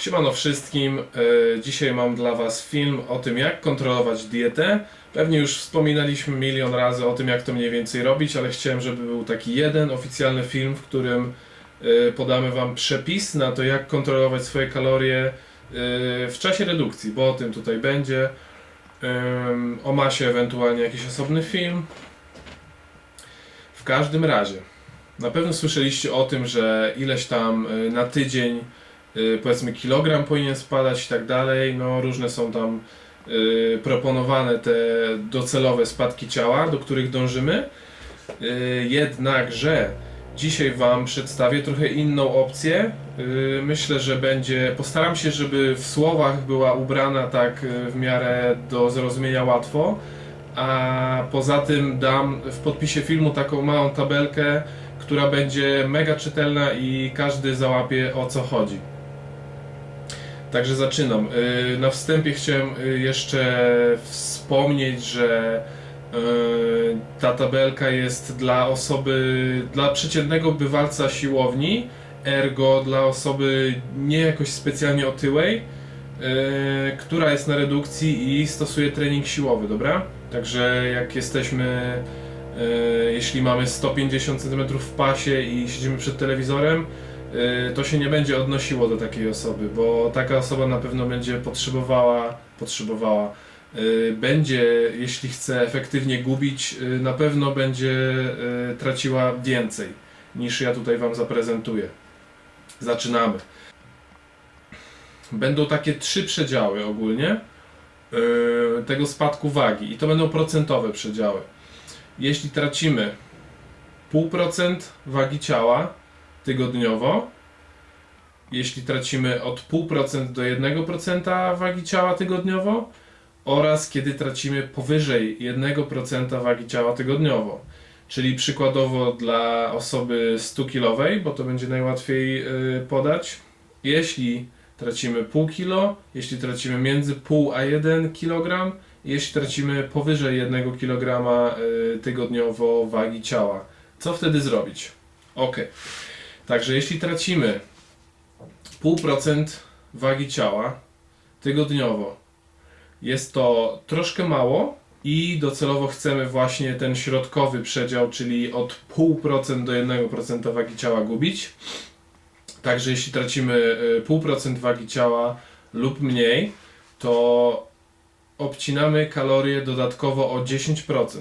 Siemano wszystkim. E, Dzisiaj mam dla Was film o tym, jak kontrolować dietę. Pewnie już wspominaliśmy milion razy o tym, jak to mniej więcej robić, ale chciałem, żeby był taki jeden oficjalny film, w którym e, podamy Wam przepis na to, jak kontrolować swoje kalorie e, w czasie redukcji, bo o tym tutaj będzie. O masie ewentualnie jakiś osobny film. W każdym razie, na pewno słyszeliście o tym, że ileś tam e, na tydzień y, powiedzmy kilogram powinien spadać i tak dalej. No różne są tam y, proponowane te docelowe spadki ciała, do których dążymy. Y, jednakże dzisiaj Wam przedstawię trochę inną opcję. Y, myślę, że będzie. Postaram się, żeby w słowach była ubrana tak y, w miarę do zrozumienia łatwo. A poza tym dam w podpisie filmu taką małą tabelkę, która będzie mega czytelna i każdy załapie o co chodzi. Także zaczynam. Y, Na wstępie chciałem y, jeszcze wspomnieć, że y, ta tabelka jest dla osoby, dla przeciętnego bywalca siłowni, ergo dla osoby nie jakoś specjalnie otyłej, która jest na redukcji i stosuje trening siłowy, dobra? Także jak jesteśmy, y, jeśli mamy 150 cm w pasie i siedzimy przed telewizorem, y, to się nie będzie odnosiło do takiej osoby, bo taka osoba na pewno będzie potrzebowała, potrzebowała, będzie, jeśli chce efektywnie gubić, na pewno będzie traciła więcej niż ja tutaj Wam zaprezentuję. Zaczynamy. Będą takie trzy przedziały ogólnie y, tego spadku wagi i to będą procentowe przedziały. Jeśli tracimy 0,5% wagi ciała, tygodniowo. Jeśli tracimy od 0,5% do 1% wagi ciała tygodniowo oraz kiedy tracimy powyżej 1% wagi ciała tygodniowo. Czyli przykładowo dla osoby 100-kilowej, bo to będzie najłatwiej y, podać. Jeśli tracimy pół kilo, jeśli tracimy między pół a 1 kg, jeśli tracimy powyżej 1 kg y, tygodniowo wagi ciała. Co wtedy zrobić? Ok. Także jeśli tracimy 0,5% wagi ciała tygodniowo, jest to troszkę mało i docelowo chcemy właśnie ten środkowy przedział, czyli od 0,5% do 1% wagi ciała gubić. Także jeśli tracimy y, 0,5% wagi ciała lub mniej, to obcinamy kalorie dodatkowo o 10%.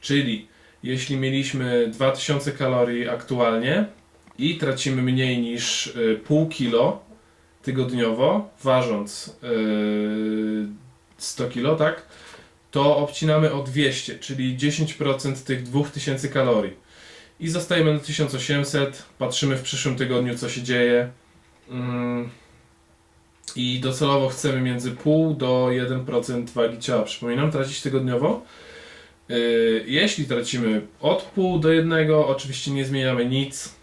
Czyli jeśli mieliśmy 2000 kalorii aktualnie, i tracimy mniej niż y, pół kilo tygodniowo, ważąc y, 100 kilo, tak? To obcinamy o 200, czyli 10% tych 2000 kalorii. I zostajemy na 1800, patrzymy w przyszłym tygodniu, co się dzieje. Mm. I docelowo chcemy między pół do 1% wagi ciała, przypominam, tracić tygodniowo. Y, Jeśli tracimy od pół do jednego, oczywiście nie zmieniamy nic,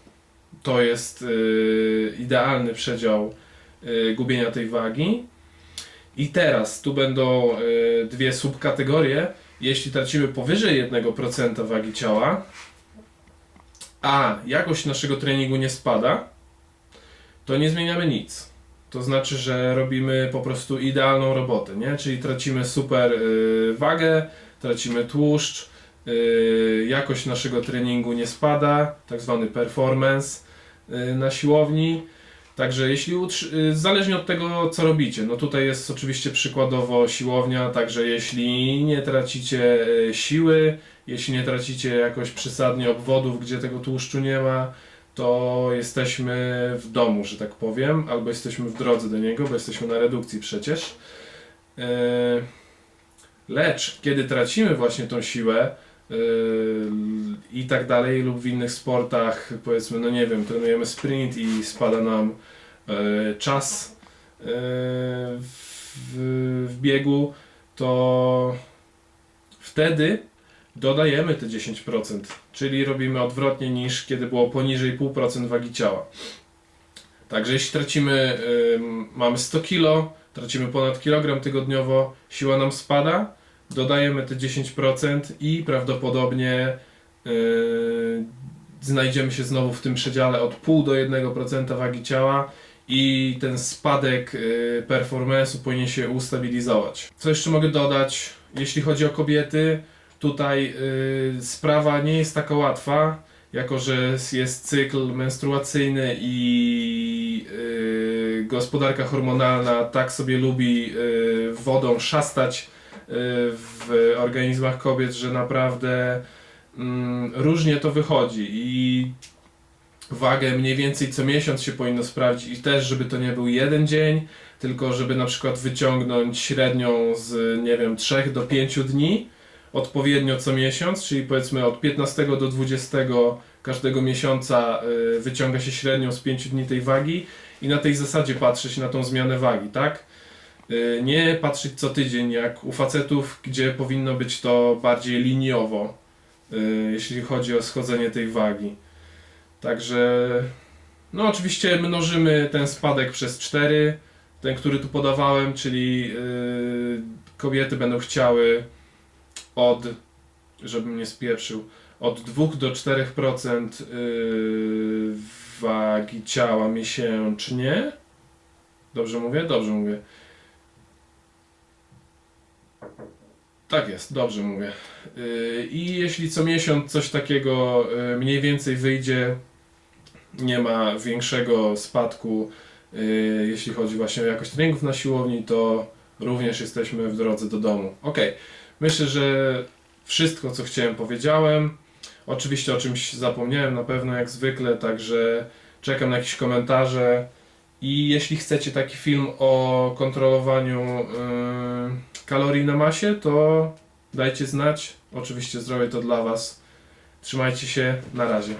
to jest y, idealny przedział y, gubienia tej wagi. I teraz tu będą dwie subkategorie. Jeśli tracimy powyżej 1% wagi ciała, a jakość naszego treningu nie spada, to nie zmieniamy nic. To znaczy, że robimy po prostu idealną robotę, nie? Czyli tracimy super y, wagę, tracimy tłuszcz, y, jakość naszego treningu nie spada, tak zwany performance y, na siłowni. Także jeśli y, zależnie od tego, co robicie, no tutaj jest oczywiście przykładowo siłownia, także jeśli nie tracicie y, siły, jeśli nie tracicie jakoś przesadnie obwodów, gdzie tego tłuszczu nie ma, to jesteśmy w domu, że tak powiem, albo jesteśmy w drodze do niego, bo jesteśmy na redukcji przecież. Yy, Lecz kiedy tracimy właśnie tą siłę yy, i tak dalej, lub w innych sportach, powiedzmy, no nie wiem, trenujemy sprint i spada nam yy, czas w, w biegu, to wtedy dodajemy te 10%, czyli robimy odwrotnie niż kiedy było poniżej 0,5% wagi ciała. Także jeśli tracimy, ym, mamy 100 kg, tracimy ponad kilogram tygodniowo, siła nam spada, dodajemy te 10% i prawdopodobnie yy, znajdziemy się znowu w tym przedziale od 0,5 do 1% wagi ciała i ten spadek yy, performance'u powinien się ustabilizować. Co jeszcze mogę dodać, jeśli chodzi o kobiety, tutaj yy, sprawa nie jest taka łatwa, jako że jest cykl menstruacyjny i yy, gospodarka hormonalna tak sobie lubi yy, wodą szastać yy, w organizmach kobiet, że naprawdę mm, różnie to wychodzi. I wagę mniej więcej co miesiąc się powinno sprawdzić i też, żeby to nie był jeden dzień, tylko żeby na przykład wyciągnąć średnią z, nie wiem, 3 do 5 dni, odpowiednio co miesiąc, czyli powiedzmy od 15 do 20 każdego miesiąca y, wyciąga się średnią z 5 dni tej wagi i na tej zasadzie patrzeć na tą zmianę wagi, tak? Y, Nie patrzeć co tydzień jak u facetów, gdzie powinno być to bardziej liniowo, y, jeśli chodzi o schodzenie tej wagi. Także, no oczywiście mnożymy ten spadek przez 4, ten, który tu podawałem, czyli kobiety będą chciały od, żebym nie spieprzył, od 2 do 4% y, wagi ciała miesięcznie. Dobrze mówię? Dobrze mówię. Tak jest, dobrze mówię. Y, I jeśli co miesiąc coś takiego y, mniej więcej wyjdzie, nie ma większego spadku, y, jeśli chodzi właśnie o jakość treningów na siłowni, to również jesteśmy w drodze do domu. Ok, myślę, że wszystko co chciałem powiedziałem. Oczywiście o czymś zapomniałem na pewno jak zwykle, także czekam na jakieś komentarze. I jeśli chcecie taki film o kontrolowaniu yy, kalorii na masie, to dajcie znać. Oczywiście zrobię to dla Was. Trzymajcie się, na razie.